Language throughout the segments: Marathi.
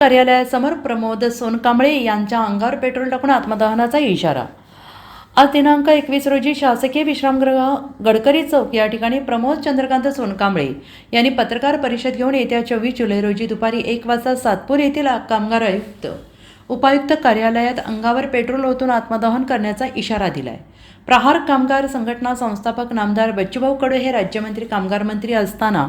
कार्यालयासमोर प्रमोद सोनकांबळे यांच्या अंगावर पेट्रोल टाकून आत्मदहनाचा इशारा. आज दिनांक एकवीस रोजी शासकीय विश्रामगृह गडकरी चौक या ठिकाणी प्रमोद चंद्रकांत सोनकांबळे यांनी पत्रकार परिषद घेऊन येत्या चोवीस जुलै रोजी दुपारी एक वाजता सातपूर येथील कामगार आयुक्त उपायुक्त कार्यालयात अंगावर पेट्रोल ओतून आत्मदहन करण्याचा इशारा दिलाय. प्रहार कामगार संघटना संस्थापक नामदार बच्चूभाऊ कडू हे राज्यमंत्री कामगार मंत्री असताना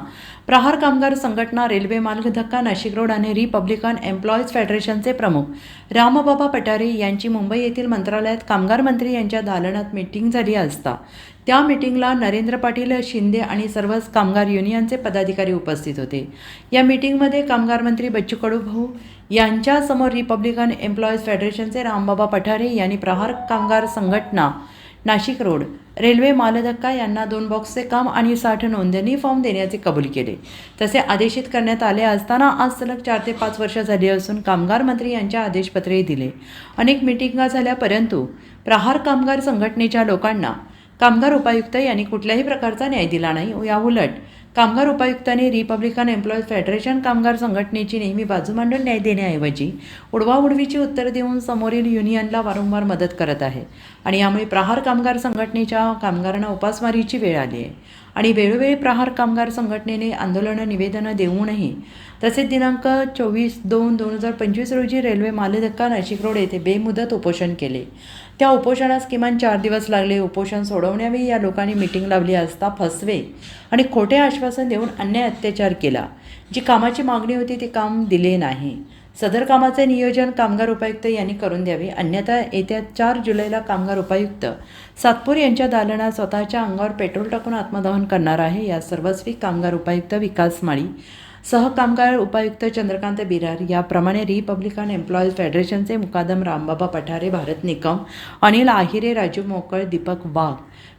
प्रहार कामगार संघटना रेल्वे मार्ग धक्का नाशिक रोड आणि रिपब्लिकन एम्प्लॉईज फेडरेशनचे प्रमुख रामबाबा पठारे यांची मुंबई येथील मंत्रालयात कामगार मंत्री यांच्या दालनात मीटिंग झाली असता. त्या मीटिंगला नरेंद्र पाटील शिंदे आणि सर्वच कामगार युनियनचे पदाधिकारी उपस्थित होते. या मीटिंगमध्ये कामगार मंत्री बच्चू कडू भाऊ यांच्यासमोर रिपब्लिकन एम्प्लॉईज फेडरेशनचे रामबाबा पठारे यांनी प्रहार कामगार संघटना नाशिक रोड. रेल्वे मालधक्का यांना दोन बॉक्सचे काम आणि साठ नोंदणी फॉर्म देण्याचे कबूल केले. तसे आदेशित करण्यात आले असताना आज सलग चार ते पाच वर्ष झाली असून कामगार मंत्री यांच्या आदेशपत्रही दिले. अनेक मिटिंगा झाल्या परंतु प्रहार कामगार संघटनेच्या लोकांना कामगार उपायुक्त यांनी कुठल्याही प्रकारचा न्याय दिला नाही. याउलट कामगार उपायुक्तांनी रिपब्लिकन एम्प्लॉईज फेडरेशन कामगार संघटनेची नेहमी बाजू मांडून न्याय देण्याऐवजी उडवाउडवीची उत्तर देऊन समोरील युनियनला वारंवार मदत करत आहे. आणि यामुळे प्रहार कामगार संघटनेच्या कामगारांना उपासमारीची वेळ आली आहे. आणि वेळोवेळी प्रहार कामगार संघटनेने आंदोलनं निवेदनं देऊनही तसेच दिनांक चोवीस दोन दोन हजार पंचवीस रोजी रेल्वे मालधक्का नाशिक रोड येथे बेमुदत उपोषण केले. त्या उपोषणास किमान चार दिवस लागले. उपोषण सोडवण्यावेळी या लोकांनी मिटिंग लावली असता फसवे आणि खोटे आश्वासन देऊन अन्याय अत्याचार केला. जी कामाची मागणी होती ते काम दिले नाही. सदर कामाचे नियोजन कामगार उपायुक्त यांनी करून द्यावे. अन्यथा येत्या चार जुलैला कामगार उपायुक्त सातपूर यांच्या दालनात स्वतःच्या अंगावर पेट्रोल टाकून आत्मदहन करणार आहे. या सर्वस्वी कामगार उपायुक्त विकास माळी सहकामगार उपायुक्त चंद्रकांत बिरार याप्रमाणे रिपब्लिकन एम्प्लॉईज फेडरेशनचे मुकादम रामबाबा पठारे भारत निकम अनिल आहिरे राजू मोकळ दीपक वाघ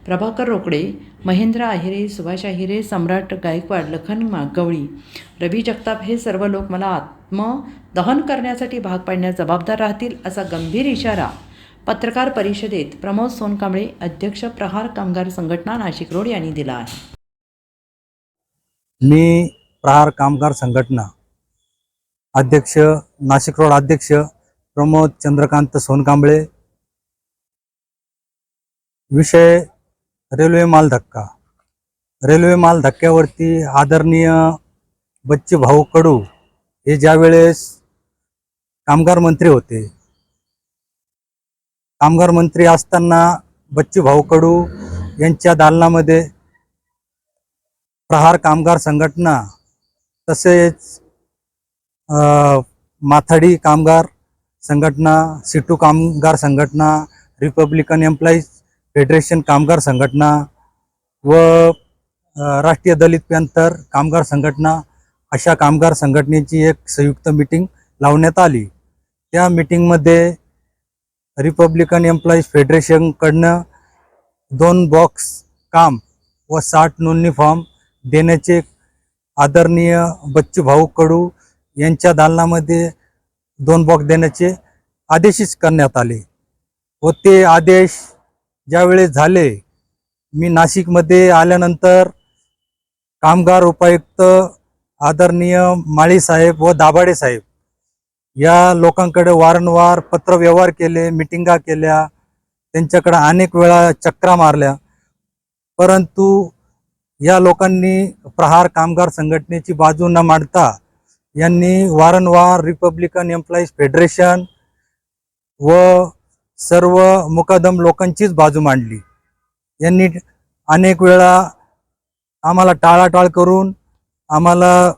प्रभाकर रोकडे महेंद्र आहिरे सुभाष आहिरे सम्राट गायकवाड लखन मागवळी रवी जगताप हे सर्व लोक मला आत मग दहन करण्यासाठी भाग पाडण्यास जबाबदार राहतील असा गंभीर इशारा पत्रकार परिषदेत प्रमोद सोनकांबळे अध्यक्ष प्रहार कामगार संघटना नाशिक रोड यांनी दिला आहे. मी प्रहार कामगार संघटना अध्यक्ष नाशिक रोड अध्यक्ष प्रमोद चंद्रकांत सोनकांबळे विषय रेल्वे माल धक्का रेल्वे माल धक्क्यावरती आदरणीय बच्चे भाऊ कडू हे ज्यावेळेस कामगार मंत्री होते कामगार मंत्री असताना बच्चू भाऊ कडू यांच्या दालनामध्ये प्रहार कामगार संघटना तसेच माथाडी कामगार संघटना सिटू कामगार संघटना रिपब्लिकन एम्प्लॉईज फेडरेशन कामगार संघटना व राष्ट्रीय दलित पॅंथर कामगार संघटना अशा कामगार संघटनेची एक संयुक्त मीटिंग लावण्यात आली. त्या मीटिंगमध्ये रिपब्लिकन एम्प्लॉईज फेडरेशनकडनं दोन बॉक्स काम व साठ नोंदणी फॉर्म देण्याचे आदरणीय बच्चू भाऊ कडू यांच्या दालनामध्ये दोन बॉक्स देण्याचे आदेशित करण्यात आले व ते आदेश ज्यावेळेस झाले मी नाशिकमध्ये आल्यानंतर कामगार उपायुक्त आदरणीय माळी साहेब व दाभाडे साहेब या लोकांकडे वारंवार पत्रव्यवहार केले मिटिंगा केल्या त्यांच्याकडे अनेक वेळा चक्रा मारल्या. परंतु या लोकांनी प्रहार कामगार संघटनेची बाजू न मांडता यांनी वारंवार रिपब्लिकन एम्प्लॉईज फेडरेशन व सर्व मुकादम लोकांचीच बाजू मांडली. यांनी अनेक वेळा आम्हाला टाळाटाळ करून आम्हाला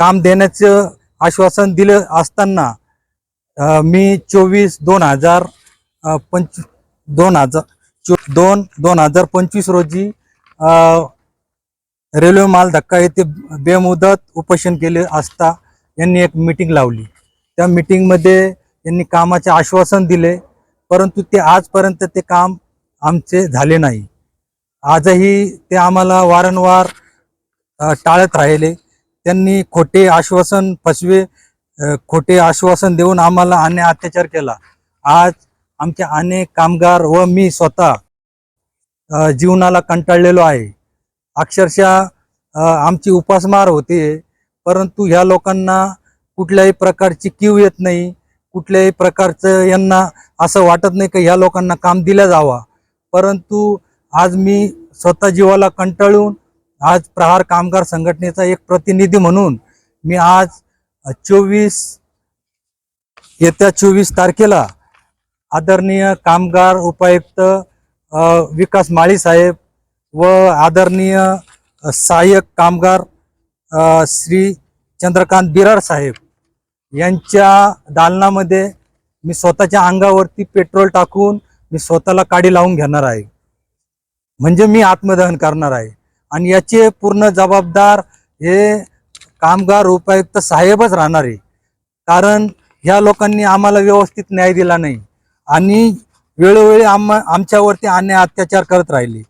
काम देण्याचं आश्वासन दिलं असताना मी चोवीस दोन हजार पंच दोन हजार चो दोन दोन हजार पंचवीस रोजी रेल्वे माल धक्का येथे बेमुदत उपोषण केले असता यांनी एक मीटिंग लावली. त्या मीटिंगमध्ये यांनी कामाचे आश्वासन दिले परंतु ते आजपर्यंत ते काम आमचे झाले नाही. आजही ते आम्हाला वारंवार टाळत राहिले. त्यांनी खोटे आश्वासन फसवे खोटे आश्वासन देऊन आम्हाला अन्याय अत्याचार केला. आज आमचे अनेक कामगार व मी स्वतः जीवनाला कंटाळलेलो आहे. अक्षरशः आमची उपासमार होते परंतु ह्या लोकांना कुठल्याही प्रकारची क्यू येत नाही. कुठल्याही प्रकारचं यांना असं वाटत नाही की ह्या लोकांना काम दिलं जावा. परंतु आज मी स्वतः जीवाला कंटाळून आज प्रहार कामगार संघटनेचा एक प्रतिनिधी म्हणून मी आज चोवीस येत्या चोवीस तारखेला आदरणीय कामगार उपायुक्त विकास माळी साहेब व आदरणीय सहाय्यक कामगार श्री चंद्रकांत बिरार साहेब यांच्या दालनामध्ये मी स्वतःच्या अंगावरती पेट्रोल टाकून मी स्वतःला काडी लावून घेणार आहे. म्हणजे मी आत्मदहन करणार आहे. आणि याचे पूर्ण जबाबदार हे कामगार उपायुक्त साहेबच राहणार आहे. कारण ह्या लोकांनी आम्हाला व्यवस्थित न्याय दिला नाही आणि वेळोवेळी आम आमच्यावरती अन्याय अत्याचार करत राहिले.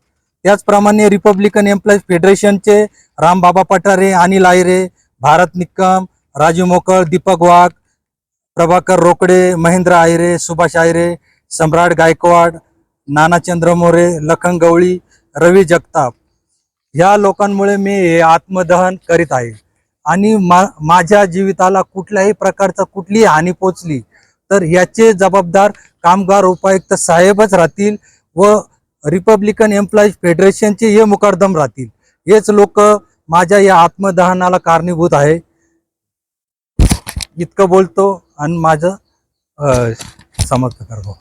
त्याचप्रमाणे रिपब्लिकन एम्प्लॉईज फेडरेशनचे रामबाबा पठारे अनिल आयरे भारत निक्कम राजू मोकळ दीपक वाघ प्रभाकर रोकडे महेंद्र आयरे सुभाष आयरे सम्राट गायकवाड नानाचंद्र मोरे लखन गवळी रवी जगताप. ह्या लोकांमुळे मी हे आत्मदहन करीत आहे. आणि मा माझ्या जीविताला कुठल्याही प्रकारचा कुठलीही हानी पोचली तर याचे जबाबदार कामगार उपायुक्त साहेबच राहतील व रिपब्लिकन एम्प्लॉईज फेडरेशनचे हे मुकादम राहतील. हेच लोक माझ्या या आत्मदहनाला कारणीभूत आहे. इतकं बोलतो आणि माझं समर्थ करतो.